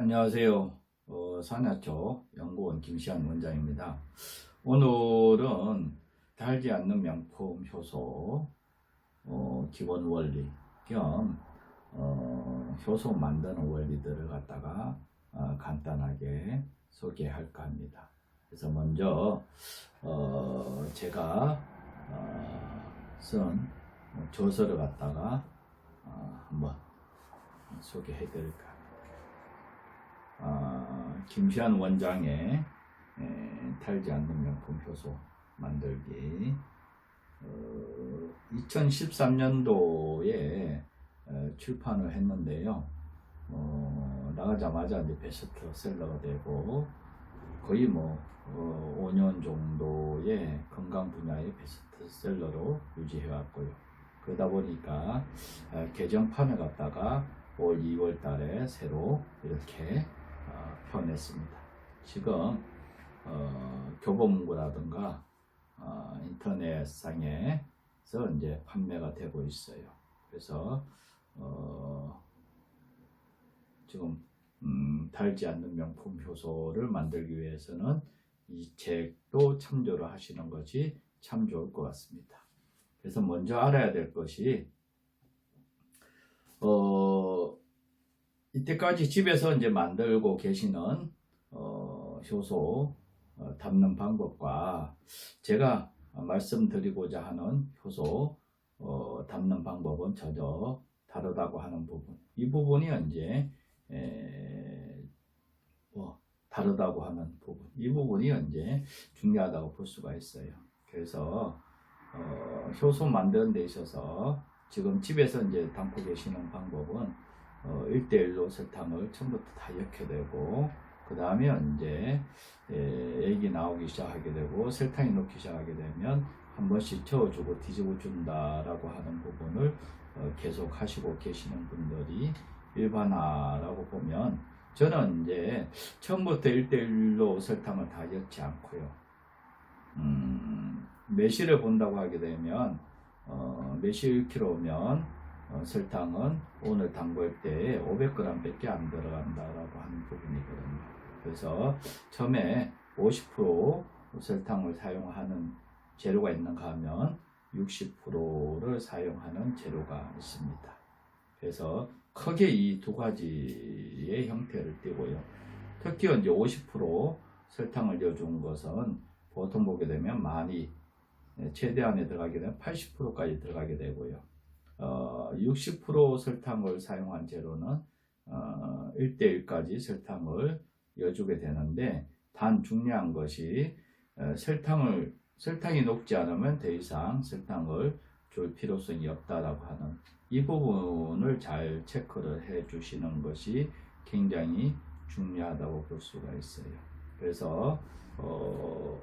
안녕하세요. 어, 산야초 연구원 김시환 원장입니다. 오늘은 달지 않는 명품 효소 어, 기본 원리 겸 어, 효소 만드는 원리들을 갖다가 어, 간단하게 소개할까 합니다. 그래서 먼저 어, 제가 어, 쓴 조서를 갖다가 어, 한번 소개해 드릴까 아, 김시환 원장의 에, 탈지 않는 명품 효소 만들기 어, 2013년도에 출판을 했는데요. 어, 나가자마자 이제 베스트셀러가 되고 거의 뭐 어, 5년 정도의 건강 분야의 베스트셀러로 유지해 왔고요. 그러다 보니까 어, 개정판을 갖다가 올 2월 달에 새로 이렇게 어, 표현했습니다. 지금 어, 교보문고라든가 어, 인터넷상에서 이제 판매가 되고 있어요. 그래서 어, 지금 음, 달지 않는 명품 효소를 만들기 위해서는 이 책도 참조를 하시는 것이 참 좋을 것 같습니다. 그래서 먼저 알아야 될 것이 어, 이때까지 집에서 이제 만들고 계시는 어, 효소 어, 담는 방법과 제가 말씀드리고자 하는 효소 어, 담는 방법은 전혀 다르다고 하는 부분. 이 부분이 이제 에, 뭐 다르다고 하는 부분. 이 부분이 이제 중요하다고 볼 수가 있어요. 그래서 어, 효소 만드는 데 있어서 지금 집에서 이제 담고 계시는 방법은 어, 1대1로 설탕을 처음부터 다 넣게 되고 그 다음에 이제 에, 액이 나오기 시작하게 되고 설탕이 녹기 시작하게 되면 한 번씩 저어주고 뒤집어 준다라고 하는 부분을 어, 계속 하시고 계시는 분들이 일반화라고 보면 저는 이제 처음부터 1대1로 설탕을 다 넣지 않고요. 음, 매실을 본다고 하게 되면 어, 매실 1kg면 어, 설탕은 오늘 담글 때 500g밖에 안 들어간다라고 하는 부분이거든요. 그래서 처음에 50% 설탕을 사용하는 재료가 있는가 하면 60%를 사용하는 재료가 있습니다. 그래서 크게 이 두 가지의 형태를 띠고요. 특히 이제 50% 설탕을 넣어준 것은 보통 보게 되면 많이 최대한에 들어가게 되면 80%까지 들어가게 되고요. 어, 60% 설탕을 사용한 재료는 어, 1대1까지 설탕을 넣어주게 되는데 단 중요한 것이 어, 설탕을 설탕이 녹지 않으면 더 이상 설탕을 줄 필요성이 없다라고 하는 이 부분을 잘 체크를 해 주시는 것이 굉장히 중요하다고 볼 수가 있어요. 그래서 어,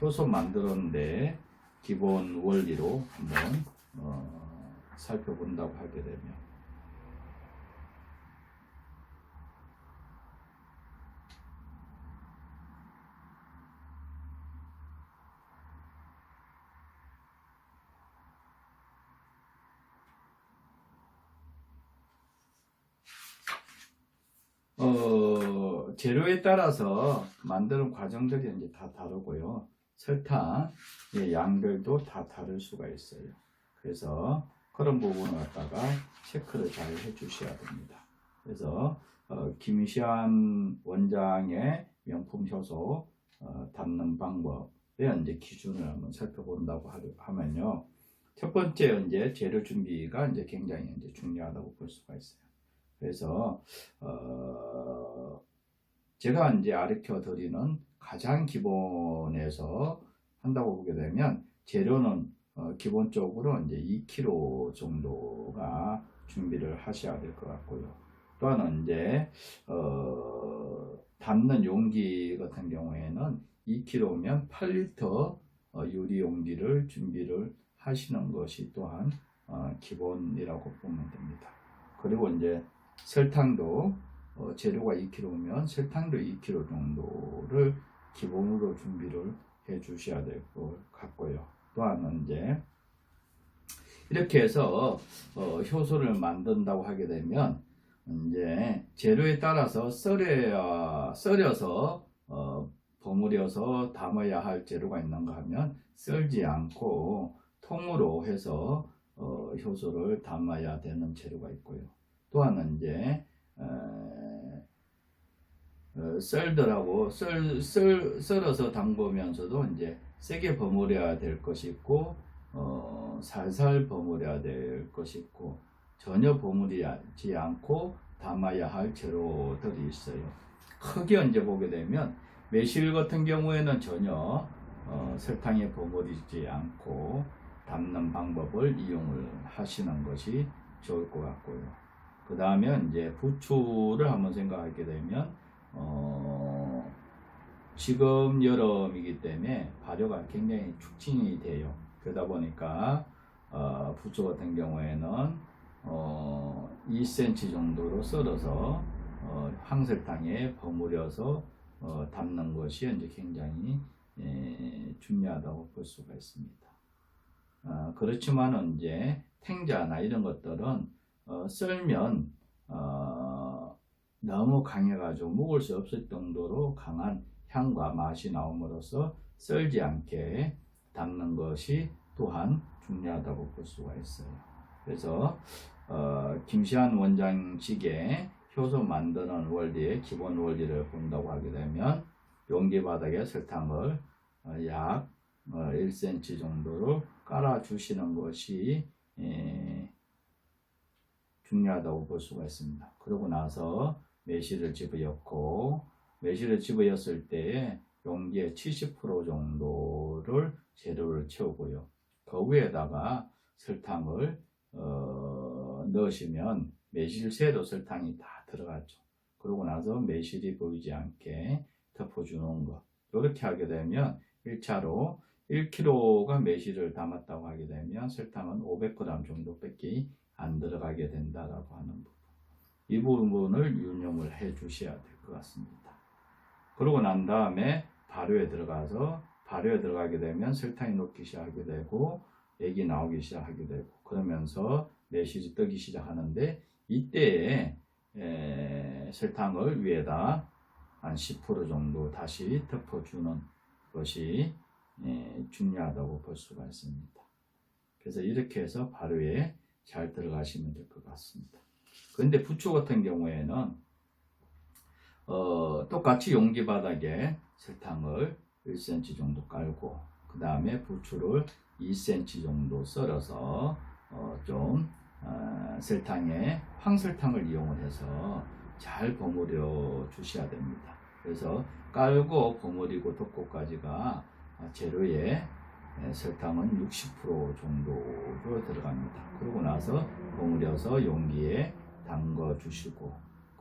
효소 만드는데 기본 원리로 한번 어, 살펴본다고 하게 되면 어, 재료에 따라서 만드는 과정들이 이제 다 다르고요. 설탕의 양들도 다 다를 수가 있어요. 그래서 그런 부분을 갖다가 체크를 잘 해주셔야 됩니다. 그래서 어, 김시안 원장의 명품 효소 어, 담는 방법의 이제 기준을 한번 살펴본다고 하- 하면요. 첫 번째 이제 재료 준비가 이제 굉장히 이제 중요하다고 볼 수가 있어요. 그래서 어, 제가 이제 가르쳐 드리는 가장 기본에서 한다고 보게 되면 재료는 어, 기본적으로 이제 2kg 정도가 준비를 하셔야 될 것 같고요. 또한은 이제 어, 담는 용기 같은 경우에는 2kg면 8리터 어, 유리 용기를 준비를 하시는 것이 또한 어, 기본이라고 보면 됩니다. 그리고 이제 설탕도 어, 재료가 2kg면 설탕도 2kg 정도를 기본으로 준비를 해 주셔야 될 것 같고요. 또한은 이제 이렇게 해서 어, 효소를 만든다고 하게 되면 이제 재료에 따라서 썰어야 썰어서 어, 버무려서 담아야 할 재료가 있는가 하면 썰지 않고 통으로 해서 어, 효소를 담아야 되는 재료가 있고요. 또한은 이제 에, 어, 썰더라고 썰, 썰, 썰어서 담그면서도 이제 세게 버무려야 될 것이 있고 어, 살살 버무려야 될 것이 있고 전혀 버무리지 않고 담아야 할 재료들이 있어요. 크게 얹어 보게 되면 매실 같은 경우에는 전혀 어, 설탕에 버무리지 않고 담는 방법을 이용을 하시는 것이 좋을 것 같고요. 그 다음에 이제 부추를 한번 생각하게 되면 어, 지금 여름이기 때문에 발효가 굉장히 촉진이 돼요. 그러다 보니까 어, 부추 같은 경우에는 어, 2cm 정도로 썰어서 어, 황설탕에 버무려서 어, 담는 것이 이제 굉장히 예, 중요하다고 볼 수가 있습니다. 어, 그렇지만은 이제 탱자나 이런 것들은 어, 썰면 어, 너무 강해가지고 먹을 수 없을 정도로 강한 향과 맛이 나옴으로써 썰지 않게 담는 것이 또한 중요하다고 볼 수가 있어요. 그래서 어, 김시한 원장식의 효소 만드는 원리의 기본 원리를 본다고 하게 되면 용기 바닥에 설탕을 어, 약 어, 1cm 정도로 깔아 주시는 것이 예, 중요하다고 볼 수가 있습니다. 그러고 나서 매실을 집어넣고 매실을 집어넣었을 때 용기의 70% 정도를 재료를 채우고요. 그 위에다가 설탕을 어, 넣으시면 매실새도 설탕이 다 들어갔죠. 그러고 나서 매실이 보이지 않게 덮어주는 것. 이렇게 하게 되면 1차로 1kg가 매실을 담았다고 하게 되면 설탕은 500g 정도밖에 안 들어가게 된다라고 하는 부분. 이 부분을 유념을 해 주셔야 될 것 같습니다. 그러고 난 다음에 발효에 들어가서 발효에 들어가게 되면 설탕이 녹기 시작하게 되고 액이 나오기 시작하게 되고 그러면서 매실이 뜨기 시작하는데 이때에 에, 설탕을 위에다 한 10% 정도 다시 덮어주는 것이 에, 중요하다고 볼 수가 있습니다. 그래서 이렇게 해서 발효에 잘 들어가시면 될 것 같습니다. 그런데 부추 같은 경우에는 어, 똑같이 용기 바닥에 설탕을 1cm 정도 깔고 그 다음에 부추를 2cm 정도 썰어서 어, 좀 어, 설탕에 황설탕을 이용을 해서 잘 버무려 주셔야 됩니다. 그래서 깔고 버무리고 덮고까지가 재료에 에, 설탕은 60% 정도로 들어갑니다. 그러고 나서 버무려서 용기에 담궈 주시고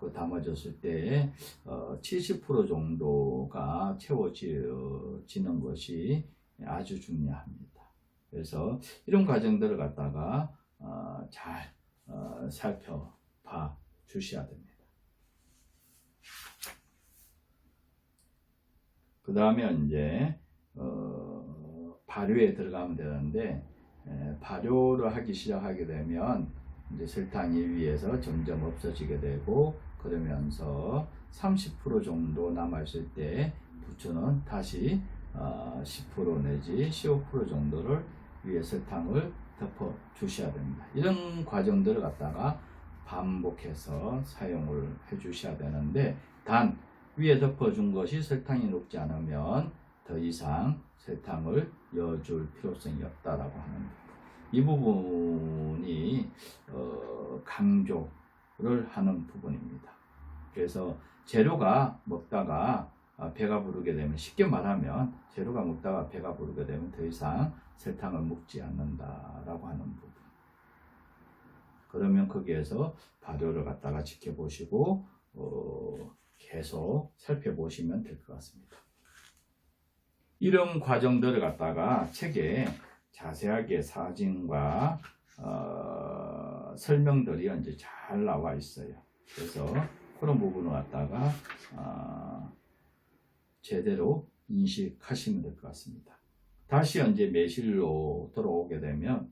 그 담아줬을 때 어, 70% 정도가 채워지는 것이 아주 중요합니다. 그래서 이런 과정들을 갖다가 어, 잘 어, 살펴봐 주셔야 됩니다. 그 다음에 이제 어, 발효에 들어가면 되는데 에, 발효를 하기 시작하게 되면 이제 설탕이 위에서 점점 없어지게 되고 그러면서 30% 정도 남아있을 때 부추는 다시 어, 10% 내지 15% 정도를 위에 설탕을 덮어 주셔야 됩니다. 이런 과정들을 갖다가 반복해서 사용을 해 주셔야 되는데 단 위에 덮어준 것이 설탕이 녹지 않으면 더 이상 설탕을 넣어줄 필요성이 없다라고 하는 이 부분이 어, 강조 를 하는 부분입니다. 그래서 재료가 먹다가 아, 배가 부르게 되면 쉽게 말하면 재료가 먹다가 배가 부르게 되면 더 이상 설탕을 먹지 않는다라고 하는 부분. 그러면 거기에서 발효를 갖다가 지켜보시고 어, 계속 살펴보시면 될 것 같습니다. 이런 과정들을 갖다가 책에 자세하게 사진과 어, 설명들이 이제 잘 나와 있어요. 그래서 그런 부분을 갖다가 어, 제대로 인식하시면 될 것 같습니다. 다시 이제 매실로 돌아오게 되면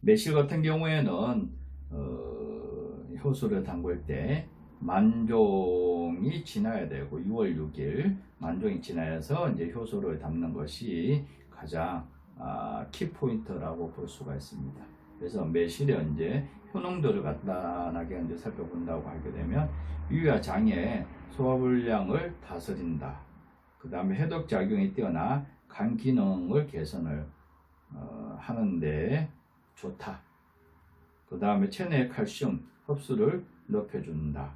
매실 같은 경우에는 어, 효소를 담글 때 만종이 지나야 되고 6월 6일 만종이 지나서 이제 효소를 담는 것이 가장 아, 키포인트라고 볼 수가 있습니다. 그래서 매실에 이제 효능도를 간단하게 이제 살펴본다고 하게 되면 위와 장의 소화불량을 다스린다. 그 다음에 해독 작용이 뛰어나 간 기능을 개선을 어, 하는데 좋다. 그 다음에 체내 칼슘 흡수를 높여준다.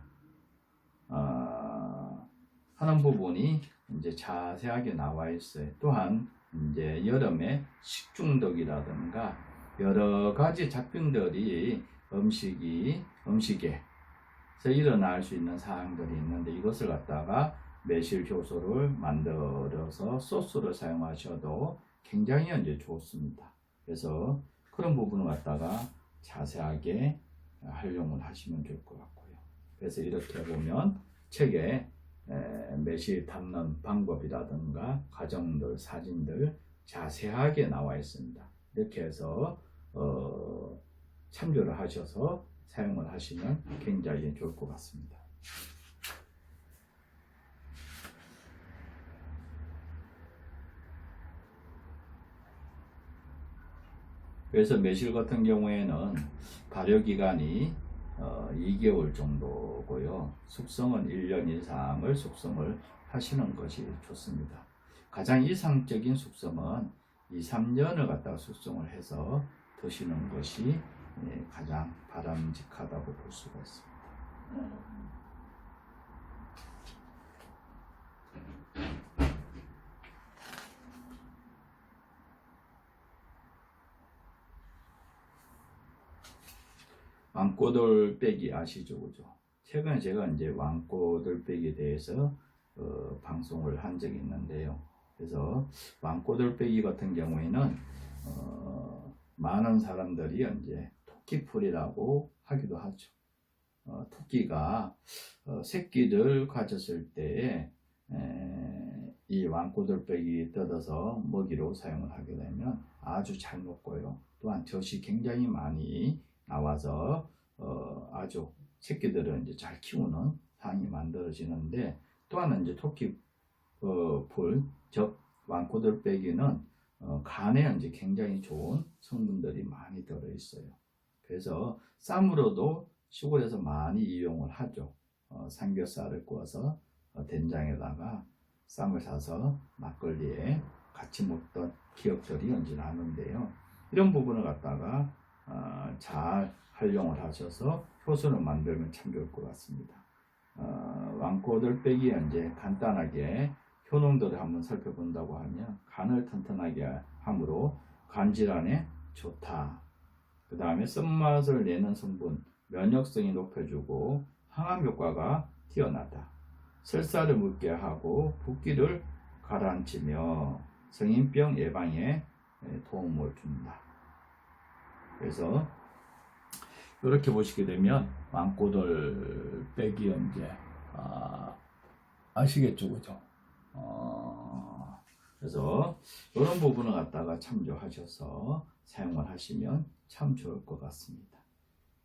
어, 하는 부분이 이제 자세하게 나와 있어요. 또한 이제 여름에 식중독이라든가 여러 가지 잡균들이 음식이 음식에서 일어날 수 있는 사항들이 있는데 이것을 갖다가 매실 효소를 만들어서 소스를 사용하셔도 굉장히 이제 좋습니다. 그래서 그런 부분을 갖다가 자세하게 활용을 하시면 될 것 같고요. 그래서 이렇게 보면 책에 에, 매실 담는 방법이라든가 과정들, 사진들 자세하게 나와 있습니다. 이렇게 해서 어, 참조를 하셔서 사용을 하시면 굉장히 좋을 것 같습니다. 그래서 매실 같은 경우에는 발효 기간이 어, 2개월 정도고요. 숙성은 1년 이상을 숙성을 하시는 것이 좋습니다. 가장 이상적인 숙성은 2, 3년을 갖다가 숙성을 해서 드시는 것이 예, 가장 바람직하다고 볼 수가 있습니다. 왕꼬돌 빼기 아시죠, 그죠? 최근에 제가 이제 왕꼬돌 빼기에 대해서 어, 방송을 한 적이 있는데요. 그래서 왕꼬돌 빼기 같은 경우에는 어, 많은 사람들이 이제 토끼풀이라고 하기도 하죠. 어, 토끼가 어, 새끼를 가졌을 때에 에, 이 왕꼬들빼기 뜯어서 먹이로 사용을 하게 되면 아주 잘 먹고요. 또한 젖이 굉장히 많이 나와서 어, 아주 새끼들은 이제 잘 키우는 상이 만들어지는데 또한 이제 토끼 어, 풀, 즉 왕꼬들빼기는 어, 간에 이제 굉장히 좋은 성분들이 많이 들어 있어요. 그래서 쌈으로도 시골에서 많이 이용을 하죠. 어, 삼겹살을 구워서 어, 된장에다가 쌈을 사서 막걸리에 같이 먹던 기억들이 언제 나는데요. 이런 부분을 갖다가 어, 잘 활용을 하셔서 효소를 만들면 참 좋을 것 같습니다. 어, 왕꼬들 빼기 이제 간단하게 효능들을 한번 살펴본다고 하면 간을 튼튼하게 함으로 간 질환에 좋다. 그 다음에 쓴맛을 내는 성분, 면역성이 높여주고 항암 효과가 뛰어나다. 설사를 묻게 하고 붓기를 가라앉히며 성인병 예방에 도움을 준다. 그래서 이렇게 보시게 되면 왕꼬들 빼기 연제 아, 아시겠죠, 그죠? 어, 그래서 이런 부분을 갖다가 참조하셔서 사용을 하시면 참 좋을 것 같습니다.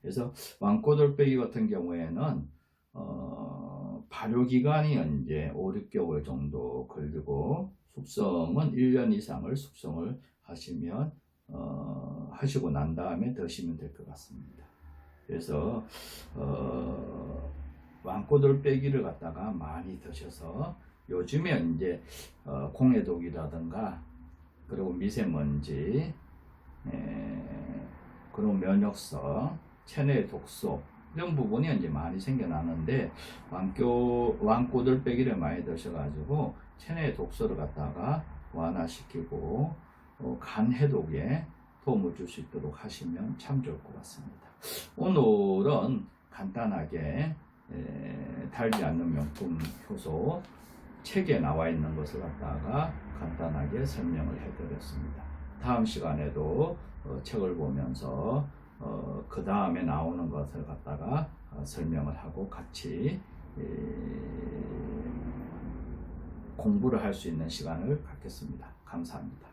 그래서 왕꼬돌빼기 같은 경우에는 어, 발효 기간이 이제 5, 6개월 정도 걸리고 숙성은 1년 이상을 숙성을 하시면 어, 하시고 난 다음에 드시면 될 것 같습니다. 그래서 어, 왕꼬돌빼기를 갖다가 많이 드셔서 요즘에 이제 어, 공해독이라든가 그리고 미세먼지 에, 그리고 면역성 체내 독소 이런 부분이 이제 많이 생겨나는데 왕교 왕꼬들빼기를 많이 드셔가지고 체내 독소를 갖다가 완화시키고 어, 간 해독에 도움을 줄 수 있도록 하시면 참 좋을 것 같습니다. 오늘은 간단하게 에, 달지 않는 명품 효소 책에 나와 있는 것을 갖다가 간단하게 설명을 해드렸습니다. 다음 시간에도 어, 책을 보면서 어, 그 다음에 나오는 것을 갖다가 어, 설명을 하고 같이 에, 공부를 할 수 있는 시간을 갖겠습니다. 감사합니다.